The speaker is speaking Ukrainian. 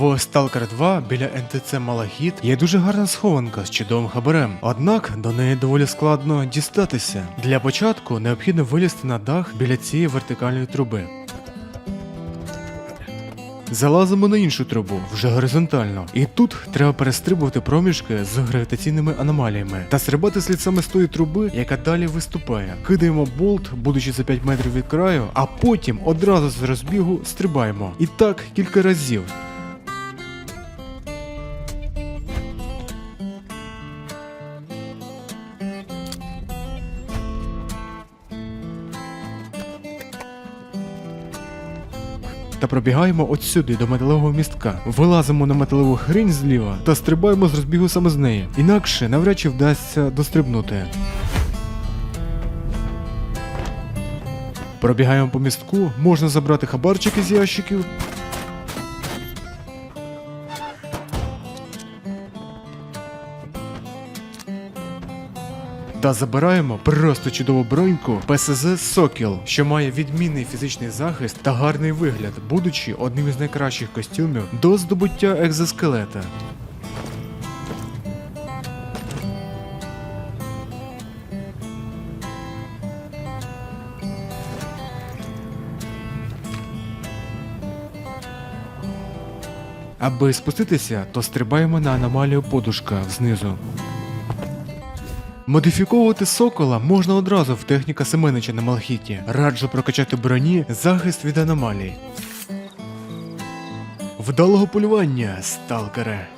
В Stalker 2 біля НТЦ Малахіт є дуже гарна схованка з чудовим хабарем, однак до неї доволі складно дістатися. Для початку необхідно вилізти на дах біля цієї вертикальної труби. Залазимо на іншу трубу, вже горизонтально. І тут треба перестрибувати проміжки з гравітаційними аномаліями та стрибати слід саме з тої труби, яка далі виступає. Кидаємо болт, будучи за 5 метрів від краю, а потім одразу з розбігу стрибаємо. І так кілька разів. Та пробігаємо от сюди до металевого містка. Вилазимо на металеву хрінь зліва та стрибаємо з розбігу саме з неї. Інакше навряд чи вдасться дострибнути. Пробігаємо по містку, можна забрати хабарчики з ящиків. Та забираємо просто чудову броньку ПСЗ Сокіл, що має відмінний фізичний захист та гарний вигляд, будучи одним із найкращих костюмів до здобуття екзоскелета. Аби спуститися, то стрибаємо на аномалію подушка знизу. Модифіковувати сокола можна одразу в техніка Семенича на Малхіті. Раджу прокачати броні захист від аномалій. Вдалого полювання, сталкере!